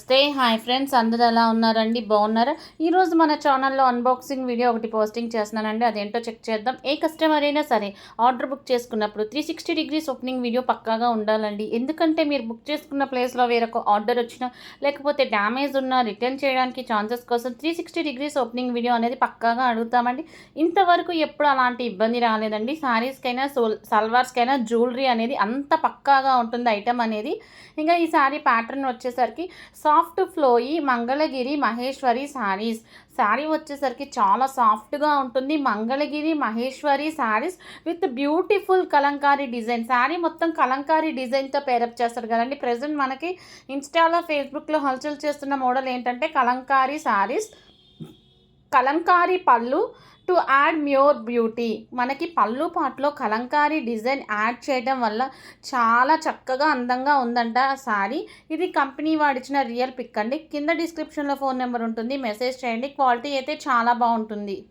Stay hi friends అందరూ ఎలా ఉన్నారండి? బాగున్నారా? ఈరోజు మన ఛానల్లో అన్బాక్సింగ్ వీడియో ఒకటి పోస్టింగ్ చేస్తున్నానండి. అదేంటో చెక్ చేద్దాం. ఏ కస్టమర్ అయినా సరే ఆర్డర్ బుక్ చేసుకున్నప్పుడు three sixty degrees opening video పక్కాగా ఉండాలండి. ఎందుకంటే మీరు బుక్ చేసుకున్న ప్లేస్లో వేరొక ఆర్డర్ వచ్చినా లేకపోతే డ్యామేజ్ ఉన్నా రిటర్న్ చేయడానికి ఛాన్సెస్ కోసం three sixty degrees opening video అనేది పక్కాగా అడుగుతామండి. ఇంతవరకు ఎప్పుడు అలాంటి ఇబ్బంది రాలేదండి. శారీస్కైనా సోల్ సల్వార్స్కైనా జ్యువెలరీ అనేది అంత పక్కాగా ఉంటుంది ఐటమ్ అనేది. ఇంకా ఈ శారీ ప్యాటర్న్ వచ్చేసరికి సాఫ్ట్ ఫ్లోయి మంగళగిరి మహేశ్వరి శారీస్. శారీ వచ్చేసరికి చాలా సాఫ్ట్గా ఉంటుంది. Mangalagiri Maheshwari saris with beautiful Kalamkari design. Sari మొత్తం కలంకారీ డిజైన్తో పేరప్ చేస్తారు కదండి. ప్రజెంట్ మనకి ఇన్స్టాలో ఫేస్బుక్లో హల్చల్ చేస్తున్న మోడల్ ఏంటంటే కలంకారీ శారీస్. కలంకారీ పళ్ళు టు యాడ్ మ్యూర్ బ్యూటీ. మనకి పళ్ళు పాటలో కలంకారీ డిజైన్ యాడ్ చేయడం వల్ల చాలా చక్కగా అందంగా ఉందంట ఆ శారీ. ఇది కంపెనీ వాడిచ్చిన రియల్ పిక్ అండి. కింద డిస్క్రిప్షన్లో ఫోన్ నెంబర్ ఉంటుంది. మెసేజ్ చేయండి. క్వాలిటీ అయితే చాలా బాగుంటుంది.